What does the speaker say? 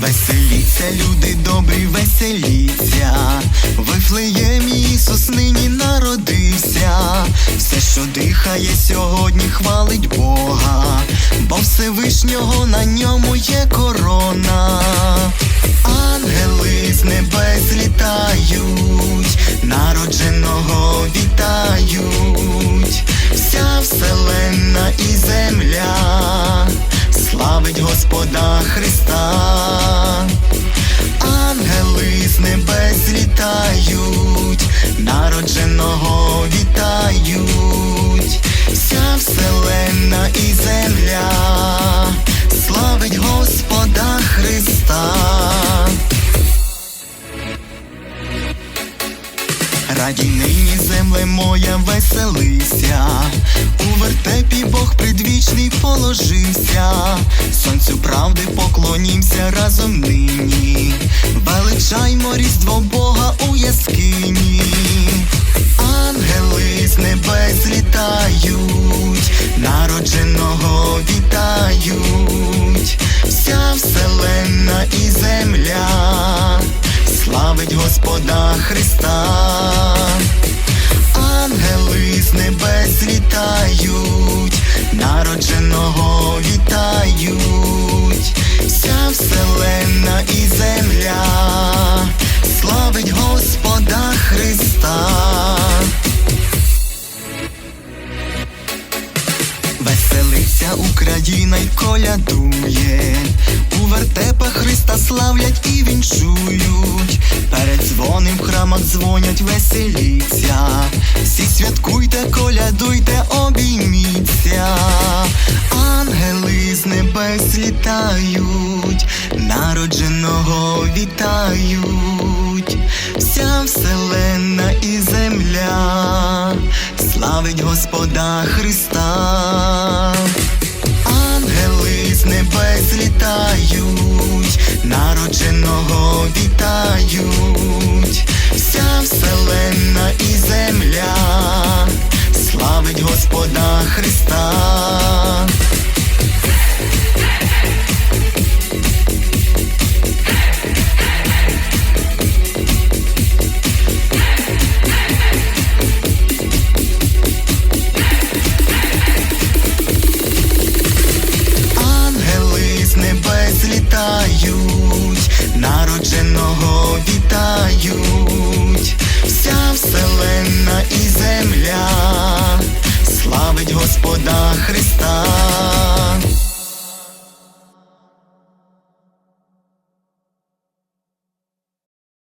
Веселіться, люди добрі, веселіться, в що дихає сьогодні, хвалить Бога, бо Всевишнього на ньому є корона. Ангели з небес літають, народженого вітають, вся вселенна і земля славить Господа Христа. Раді нині земле моя веселися, у вертепі Бог предвічний положився, сонцю правди поклонімся разом нині, величаймо різдво Бога у яскині, ангели з небес літають, народженого вітають, вся вселенна і земля славить Господа Христа. Народженого вітають, вся вселенна і земля славить Господа Христа. Веселиться Україна й колядує, у вертепах Христа славлять і віншують, перед дзвоним в храмах дзвонять, веселіться, всі святкуйте, колядуйте, обійміться, небес літають, народженого вітають, вся вселенна і земля славить Господа Христа. Ангели з небес літають, народженого вітають, вся вселенна і земля славить Господа Христа. Небес літають, народженого вітають, вся вселенна і земля славить Господа Христа.